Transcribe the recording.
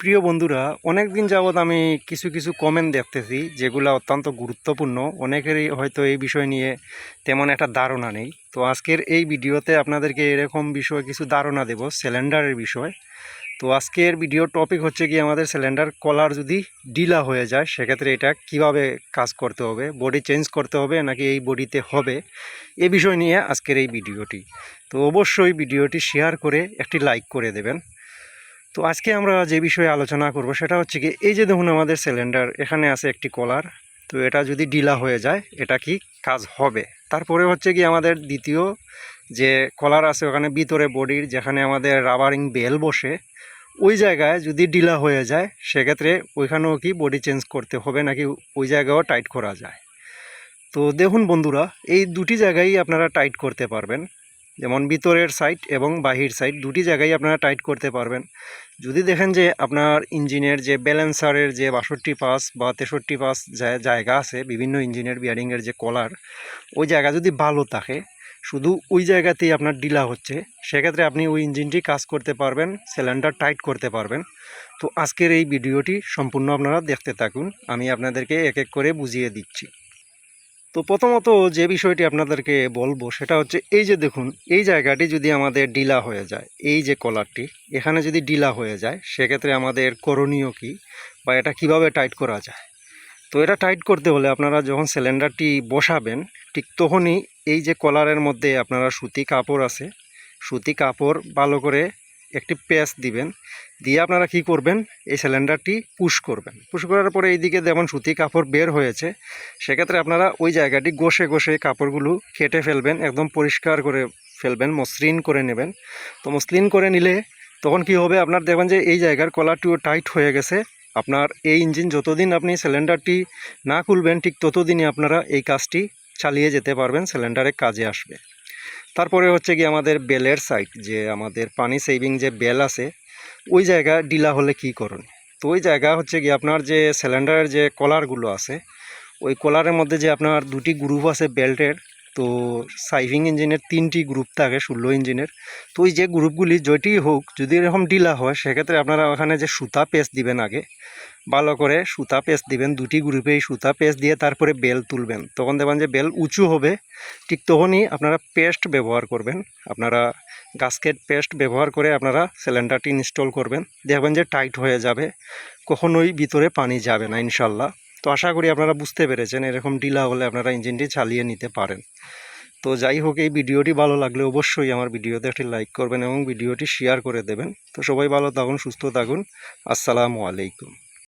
প্রিয় বন্ধুরা অনেক দিন যাবৎ আমি কিছু কিছু কমেন্ট দেখতেছি যেগুলো অত্যন্ত গুরুত্বপূর্ণ। অনেকেরই হয়তো এই বিষয় নিয়ে তেমন একটা ধারণা নেই। তো আজকের এই ভিডিওতে আপনাদেরকে এরকম বিষয়ে কিছু ধারণা দেব সিলিন্ডারের বিষয়। তো আজকের ভিডিও টপিক হচ্ছে কি আমাদের সিলিন্ডার কলার যদি ডিলা হয়ে যায়, সেক্ষেত্রে এটা কীভাবে কাজ করতে হবে? বডি চেঞ্জ করতে হবে নাকি এই বডিতে হবে? এ বিষয় নিয়ে আজকের এই ভিডিওটি তো অবশ্যই ভিডিওটি শেয়ার করে একটি লাইক করে দেবেন। তো আজকে আমরা যে বিষয়ে আলোচনা করব সেটা হচ্ছে কি, এই যে দেখুন আমাদের সিলিন্ডার এখানে আছে একটি কলার তো এটা যদি ডিলা হয়ে যায়, এটা কি কাজ হবে? তারপরে হচ্ছে কি আমাদের দ্বিতীয় যে কলার আছে, ওখানে ভিতরে বডির যেখানে আমাদের রাবারিং বেল বসে, ওই জায়গায় যদি ডিলা হয়ে যায়, সেক্ষেত্রে ওইখানেও কি বডি চেঞ্জ করতে হবে নাকি ওই জায়গাও টাইট করা যায়? তো দেখুন বন্ধুরা, এই দুটি জায়গায় আপনারা টাইট করতে পারবেন। যেমন ভিতরের সাইড এবং বাহির সাইড দুটি জায়গায় আপনারা টাইট করতে পারবেন। যদি দেখেন যে আপনার ইঞ্জিনের যে ব্যালেন্সারের যে বাষট্টি পাস বা তেষট্টি পাস জায়গা আছে, বিভিন্ন ইঞ্জিনের বিয়ারিংয়ের যে কলার ওই জায়গা যদি ভালো থাকে, শুধু ওই জায়গাতেই আপনার ডিলা হচ্ছে, সেক্ষেত্রে আপনি ওই ইঞ্জিনটি কাজ করতে পারবেন সিলিন্ডার টাইট করতে পারবেন। তো আজকের এই ভিডিওটি সম্পূর্ণ আপনারা দেখতে থাকুন, আমি আপনাদেরকে এক এক করে বুঝিয়ে দিচ্ছি। তো প্রথমত যে বিষয়টি আপনাদেরকে বলব সেটা হচ্ছে এই যে দেখুন, এই জায়গাটি যদি আমাদের ডিলা হয়ে যায়, এই যে কলারটি, এখানে যদি ডিলা হয়ে যায়, সেক্ষেত্রে আমাদের করণীয় কি বা এটা কীভাবে টাইট করা যায়? তো এটা টাইট করতে হলে আপনারা যখন সিলিন্ডারটি বসাবেন, ঠিক তখনই এই যে কলারের মধ্যে আপনারা সুতি কাপড় আছে, সুতি কাপড় ভালো করে একটি প্যাচ দিবেন, দিয়ে আপনারা কি করবেন? এই সিলিন্ডারটি পুশ করবেন। পুশ করার পরে এইদিকে যেমন সুতি কাপড় বের হয়েছে, সেক্ষেত্রে আপনারা ওই জায়গাটি ঘষে ঘষে কাপড়গুলো কেটে ফেলবেন, একদম পরিষ্কার করে ফেলবেন, মসৃণ করে নেবেন। তো মসৃণ করে নিলে তখন কি হবে? আপনার দেখবেন যে এই জায়গার কলারটিও টাইট হয়ে গেছে। আপনার এই ইঞ্জিন যতদিন আপনি সিলিন্ডারটি না খুলবেন, ঠিক ততদিনই আপনারা এই কাজটি চালিয়ে যেতে পারবেন সিলিন্ডারে কাজে আসবে। তারপরে হচ্ছে কি আমাদের বেলের সাইড যে আমাদের পানি সেভিং যে বেল আছে, ওই জায়গা ডিলা হলে কি করুন তো ওই জায়গা হচ্ছে কি আপনার যে সিলিন্ডারের যে কলারগুলো আছে, ওই কলারের মধ্যে যে আপনার দুটি গ্রুপ আছে বেল্টের তো সাইভিং ইঞ্জিনের তিনটি গ্রুপ থাকে, ষোলো ইঞ্জিনের। তো ওই যে গ্রুপগুলি যেটি হোক, যদি এরকম ডিলা হয়, সেক্ষেত্রে আপনারা ওখানে যে সুতা পেস্ট দিবেন আগে, ভালো করে সুতা পেস্ট দিবেন, দুটি গ্রুপেই সুতা পেস্ট দিয়ে তারপরে বেল তুলবেন। তখন দেখবেন যে বেল উঁচু হবে, ঠিক তখনই আপনারা পেস্ট ব্যবহার করবেন। আপনারা গাস্কেট পেস্ট ব্যবহার করে আপনারা সিলিন্ডারটি ইনস্টল করবেন। দেখবেন যে টাইট হয়ে যাবে, কখনোই ভিতরে পানি যাবে না, ইনশাল্লাহ। তো আশা করি আপনারা বুঝতে পেরেছেন, এরকম ডিলা হলে আপনারা ইঞ্জিনটি চালিয়ে নিতে পারেন। তো যাই হোক, এই ভিডিওটি ভালো লাগলে অবশ্যই আমার ভিডিওতে একটি লাইক করবেন এবং ভিডিওটি শেয়ার করে দেবেন। তো সবাই ভালো থাকুন, সুস্থ থাকুন। আসসালামু আলাইকুম।